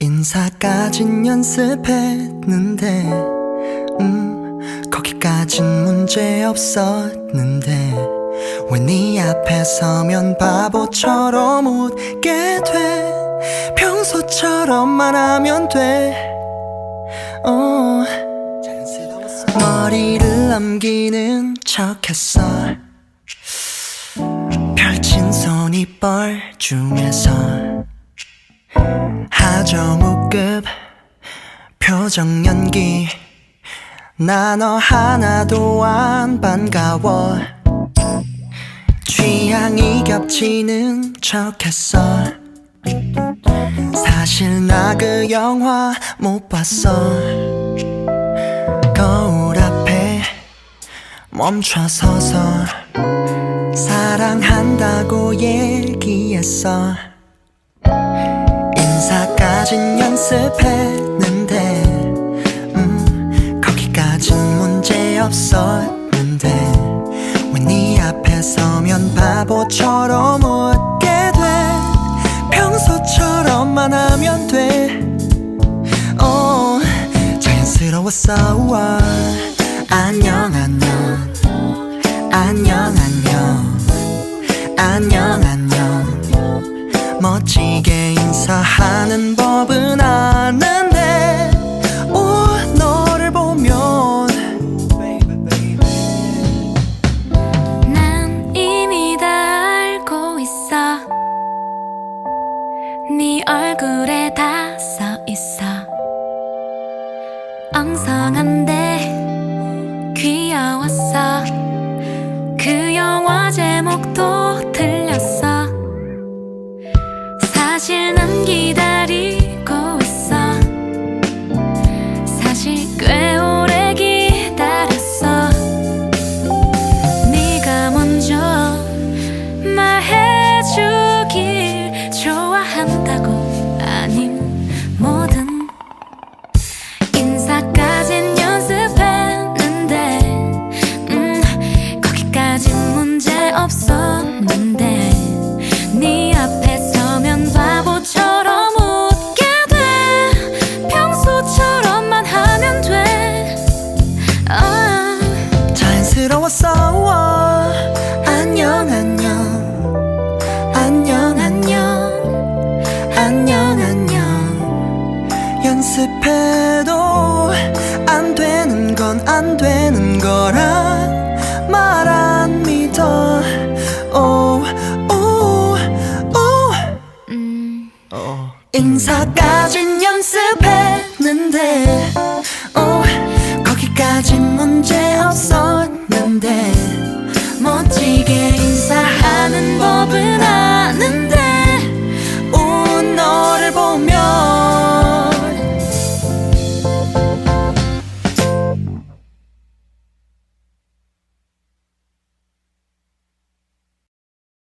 인사까진 연습했는데 음 거기까진 문제 없었는데 왜 네 앞에 서면 바보처럼 웃게 돼? 평소처럼만 하면 돼. 어, 머리를 넘기는 척했어. 펼친 손이 뻘중에서 표정 연기 나 너 하나도 안 반가워. 취향이 겹치는 척했어. 사실 나 그 영화 못 봤어. 거울 앞에 멈춰서서 사랑한다고 얘기했어. 인사까진 연습했 없었는데 왜네 앞에 서면 바보처럼 웃게 돼. 평소처럼만 하면 돼. 어, 자연스러웠어 와. 안녕 안녕. 안녕 안녕. 안녕 안녕. 멋지게 인사하는 법은 아는 네 얼굴에 다 써 있어. 엉성한데 귀여웠어. 그 영화 제목도 들 연습해도 안 되는 건 안 되는 거란 말 안 믿어 오, 오, 오. 음. 인사까진 연습했는데